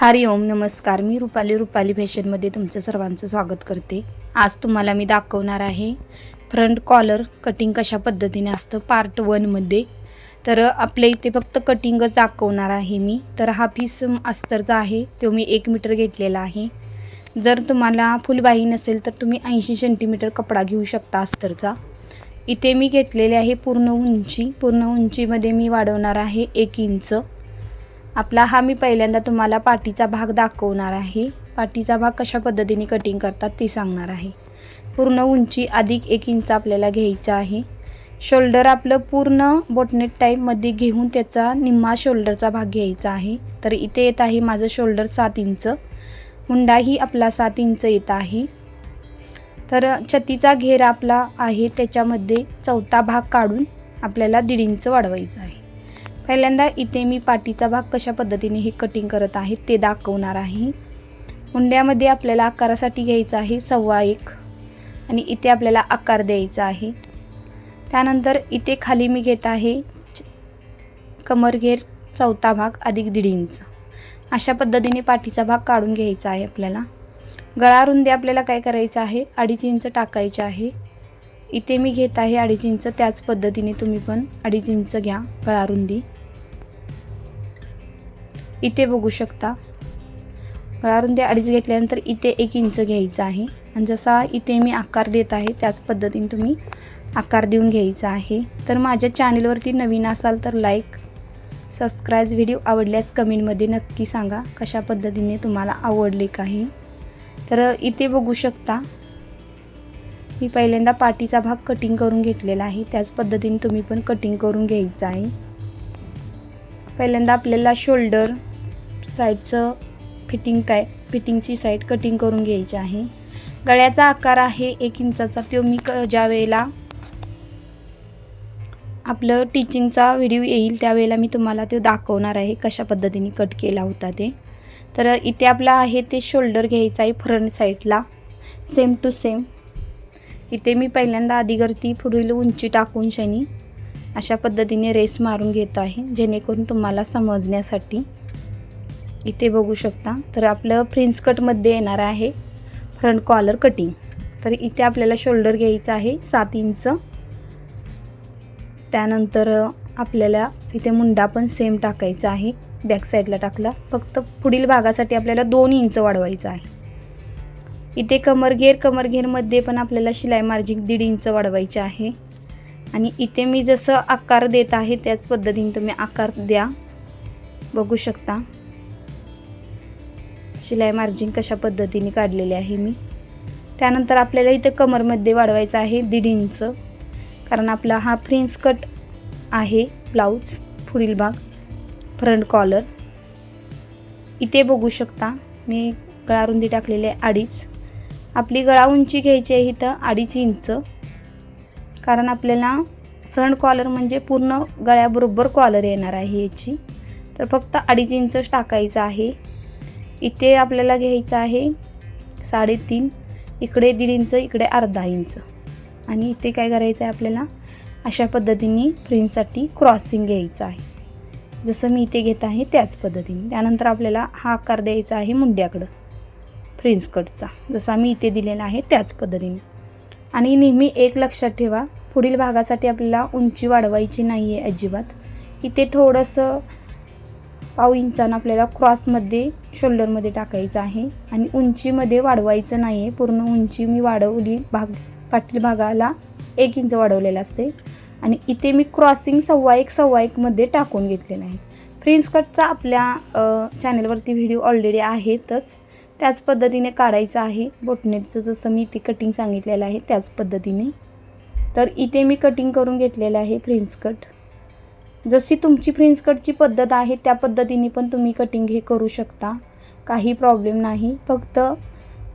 हरि ओम नमस्कार. मी रुपाली रुपाली फॅशनमध्ये तुमचं सर्वांचं स्वागत करते. आज तुम्हाला मी दाखवणार आहे फ्रंट कॉलर कटिंग कशा पद्धतीने असतं पार्ट वनमध्ये तर आपल्या इथे फक्त कटिंगच दाखवणार आहे मी. तर हा पीस अस्तरचा आहे तो मी एक मीटर घेतलेला आहे. जर तुम्हाला फुलबाही नसेल तर तुम्ही ऐंशी सेंटीमीटर कपडा घेऊ शकता अस्तरचा. इथे मी घेतलेले आहे पूर्ण उंची. पूर्ण उंचीमध्ये मी वाढवणार आहे एक इंच. आपला हा मी पहिल्यांदा तुम्हाला पाठीचा भाग दाखवणार आहे. पाठीचा भाग कशा पद्धतीने कटिंग करतात ते सांगणार आहे. पूर्ण उंची अधिक एक इंच आपल्याला घ्यायचा आहे. शोल्डर आपलं पूर्ण बोटनेट टाईपमध्ये घेऊन त्याचा निम्मा शोल्डरचा भाग घ्यायचा आहे. तर इथे येत आहे माझं शोल्डर सात इंच. हुंडाही आपला सात इंच येत आहे. तर छतीचा घेर आपला आहे त्याच्यामध्ये चौथा भाग काढून आपल्याला दीड इंच वाढवायचा आहे. पहिल्यांदा इथे मी पाठीचा भाग कशा पद्धतीने हे कटिंग करत आहे ते दाखवणार आहे. हुंड्यामध्ये आपल्याला आकारासाठी घ्यायचं आहे सव्वा एक आणि इथे आपल्याला आकार द्यायचा आहे. त्यानंतर इथे खाली मी घेत आहे कमरघेर चौथा भाग अधिक दीड इंच. अशा पद्धतीने पाठीचा भाग काढून घ्यायचा आहे आपल्याला. गळा रुंदी आपल्याला काय करायचं आहे? अडीच इंच टाकायचे आहे. इथे मी घेत आहे अडीच इंच त्याच पद्धतीने तुम्ही पण अडीच इंच घ्या गळा रुंदी. इथे बघू शकता. गळा अडीच घेतल्यानंतर इथे एक इंच घ्यायचं आहे. आणि जसा इथे मी आकार देत आहे त्याच पद्धतीने तुम्ही आकार देऊन घ्यायचा आहे. तर माझ्या चॅनलवरती नवीन असाल तर लाईक सबस्क्राईब व्हिडिओ आवडल्यास कमेंटमध्ये नक्की सांगा कशा पद्धतीने तुम्हाला आवडले काही. तर इथे बघू शकता मी पहिल्यांदा पाठीचा भाग कटिंग करून घेतलेला आहे. त्याच पद्धतीने तुम्ही पण कटिंग करून घ्यायचं आहे. पहिल्यांदा आपल्याला शोल्डर साईडचं फिटिंग टाय फिटिंगची साईड कटिंग करून घ्यायची आहे. गळ्याचा आकार आहे एक इंचाचा तो मी क ज्या वेळेला आपलं टीचिंगचा व्हिडिओ येईल त्यावेळेला मी तुम्हाला तो दाखवणार आहे कशा पद्धतीने कट केला होता ते. तर इथे आपला आहे ते शोल्डर घ्यायचं आहे फ्रंट साईडला सेम टू सेम इथे मी पहिल्यांदा आधीगरती पुढील उंची टाकून शनी अशा पद्धतीने रेस मारून घेत आहे जेणेकरून तुम्हाला समजण्यासाठी. इथे बघू शकता. तर आपलं फ्रिन्स कटमध्ये येणार आहे फ्रंट कॉलर कटिंग तर इथे आपल्याला शोल्डर घ्यायचं आहे सात इंच त्यानंतर आपल्याला इथे मुंडा पण सेम टाकायचा आहे. बॅक साईडला टाकला. फक्त पुढील भागासाठी आपल्याला दोन इंच वाढवायचं आहे. इथे कमरघेर कमरघेरमध्ये पण आपल्याला शिलाई मार्जिन दीड इंच वाढवायचे आहे. आणि इथे मी जसं आकार देत आहे त्याच पद्धतीने तुम्ही आकार द्या. बघू शकता. शिलाई मार्जिन कशा पद्धतीने काढलेले आहे मी. त्यानंतर आपल्याला इथे कमरमध्ये वाढवायचं आहे दीड इंच. कारण आपला हा फ्रिन्स कट आहे ब्लाऊज पुढील भाग फ्रंट कॉलर. इथे बघू शकता मी गळा रुंदी टाकलेली आहे अडीच. आपली गळा उंची घ्यायची आहे इथं अडीच इंच. कारण आपल्याला फ्रंट कॉलर म्हणजे पूर्ण गळ्याबरोबर कॉलर येणार आहे याची. तर फक्त अडीच इंचच टाकायचं आहे. इथे आपल्याला घ्यायचं आहे साडेतीन इकडे दीड इंच इकडे अर्धा इंच. आणि इथे काय करायचं आहे आपल्याला? अशा पद्धतीने फ्रिंजसाठी क्रॉसिंग घ्यायचं आहे. जसं मी इथे घेत आहे त्याच पद्धतीने. त्यानंतर आपल्याला हा आकार द्यायचा आहे मुंड्याकडं फ्रिंज कटचा. जसा मी इथे दिलेला आहे त्याच पद्धतीने. आणि नेहमी एक लक्षात ठेवा पुढील भागासाठी आपल्याला उंची वाढवायची नाही आहे अजिबात. इथे थोडंसं पाव इंचानं आपल्याला क्रॉसमध्ये शोल्डरमध्ये टाकायचं आहे. आणि उंचीमध्ये वाढवायचं नाही आहे पूर्ण उंची मी वाढवली. भाग पाटील भागाला एक इंच वाढवलेलं असते. आणि इथे मी क्रॉसिंग सव्वा एक सव्वा एकमध्ये टाकून घेतलेलं आहे. फ्रिन्स कटचा आपल्या चॅनलवरती व्हिडिओ ऑलरेडी आहेतच. त्याच पद्धतीने काढायचं आहे. बोटनेटचं जसं मी इथे कटिंग सांगितलेलं आहे त्याच पद्धतीने. तर इथे मी कटिंग करून घेतलेलं आहे फ्रिन्स कट जशी तुमची फ्रिन्स कटची पद्धत आहे त्या पद्धतीने पण तुम्ही कटिंग हे करू शकता. काही प्रॉब्लेम नाही. फक्त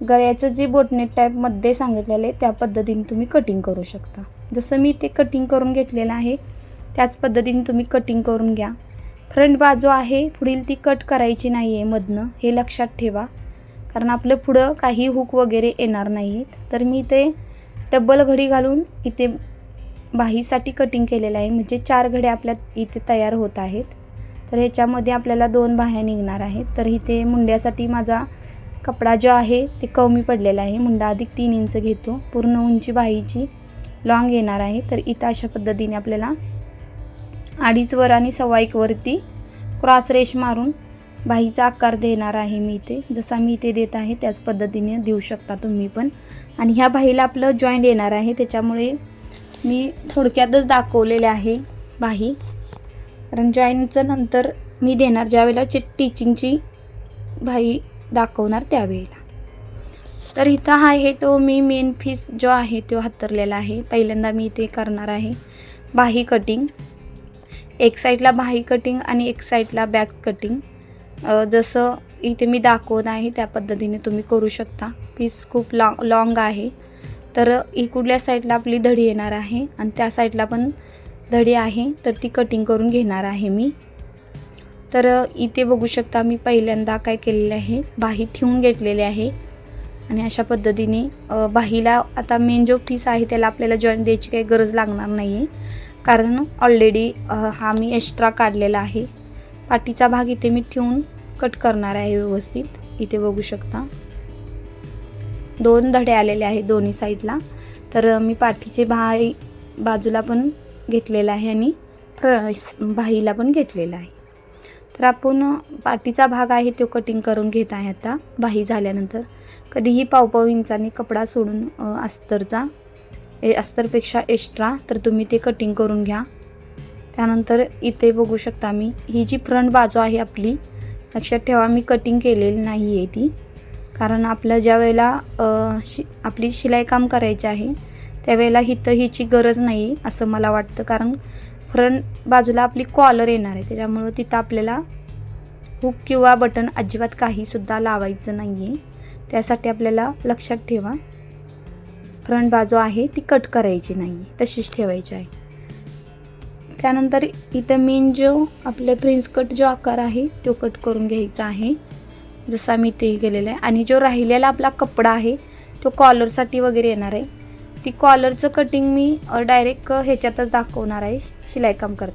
गळ्याचं जे बोटनेट टाईपमध्ये सांगितलेलं आहे त्या पद्धतीने तुम्ही कटिंग करू शकता. जसं मी ते कटिंग करून घेतलेलं आहे त्याच पद्धतीने तुम्ही कटिंग करून घ्या. फ्रंट बाजू आहे पुढील ती कट करायची नाही आहे मधनं हे लक्षात ठेवा. कारण आपलं पुढं काही हुक वगैरे येणार नाही आहेत तर मी ते डबल घडी घालून इथे बाहीसाठी कटिंग केलेलं आहे. म्हणजे चार घडे आपल्या इथे तयार होत आहेत. तर ह्याच्यामध्ये आपल्याला दोन बाह्या निघणार आहेत. तर इथे मुंड्यासाठी माझा कपडा जो आहे ते कमी पडलेला आहे. मुंडा अधिक तीन इंच घेतो. पूर्ण उंची बाहीची लॉंग येणार आहे. तर इथं अशा पद्धतीने आपल्याला अडीच वर आणि सव्वा एकवरती क्रॉस रेश मारून बाहीचा आकार देणार आहे मी इथे. जसा मी इथे देत आहे त्याच पद्धतीने देऊ शकता तुम्ही पण. आणि ह्या बाहीला आपलं जॉईंट येणार आहे. त्याच्यामुळे मी थोडक्यातच दाखवलेले आहे बाही. कारण जॉईनचं नंतर मी देणार ज्यावेळेला चि टीचिंगची बाही दाखवणार त्यावेळेला. तर इथं हा आहे तो मी मेन फीस जो आहे तो हातरलेला आहे. पहिल्यांदा मी इथे करणार आहे बाही कटिंग एक साईडला बाही कटिंग आणि एक साईडला बॅक कटिंग जसं इथे मी दाखवत आहे त्या पद्धतीने तुम्ही करू शकता. पीस खूप लॉ लॉंग आहे. तर इकडल्या साईडला आपली धडी येणार आहे आणि त्या साईडला पण धडी आहे. तर ती कटिंग करून घेणार आहे मी. तर इथे बघू शकता मी पहिल्यांदा काय केलेले आहे. बाही ठेवून घेतलेले आहे. आणि अशा पद्धतीने बाहीला आता मेन जो पीस आहे त्याला आपल्याला जॉईन द्यायची काही गरज लागणार नाही आहे कारण ऑलरेडी हा मी एक्स्ट्रा काढलेला आहे. पाठीचा भाग इथे मी ठेवून कट करणार आहे व्यवस्थित. इथे बघू शकता. दोन धडे आलेले आहेत दोन्ही साईडला. तर मी पाठीचे भाई बाजूला पण घेतलेला आहे आणि फ्र भाईला पण घेतलेला आहे. तर आपण पाठीचा भाग आहे तो कटिंग करून घेत आहे आता बाही झाल्यानंतर. कधीही पावपाव इंचाने कपडा सोडून अस्तरचा ए अस्तरपेक्षा एक्स्ट्रा तर तुम्ही ते कटिंग करून घ्या. त्यानंतर इथे बघू शकता मी ही जी फ्रंट बाजू आहे आपली लक्षात ठेवा मी कटिंग केलेली नाही आहे ती. कारण आपलं ज्या वेळेला शि आपली शिलाई काम करायची आहे त्यावेळेला हिथं हिची गरज नाही असं मला वाटतं. कारण फ्रंट बाजूला आपली कॉलर येणार आहे त्याच्यामुळं तिथं आपल्याला हुक किंवा बटन अजिबात काहीसुद्धा लावायचं नाही आहे त्यासाठी आपल्याला लक्षात ठेवा फ्रंट बाजू आहे ती कट करायची नाही तशीच ठेवायची आहे. त्यानंतर इथं मेन जो आपले प्रिन्स कट जो आकार आहे तो कट करून घ्यायचा आहे. जसा मी ते केलेला आहे. आणि जो राहिलेला आपला कपडा आहे तो कॉलरसाठी वगैरे येणार आहे. ती कॉलरचं कटिंग मी डायरेक्ट ह्याच्यातच दाखवणार आहे. शिलाई काम करता.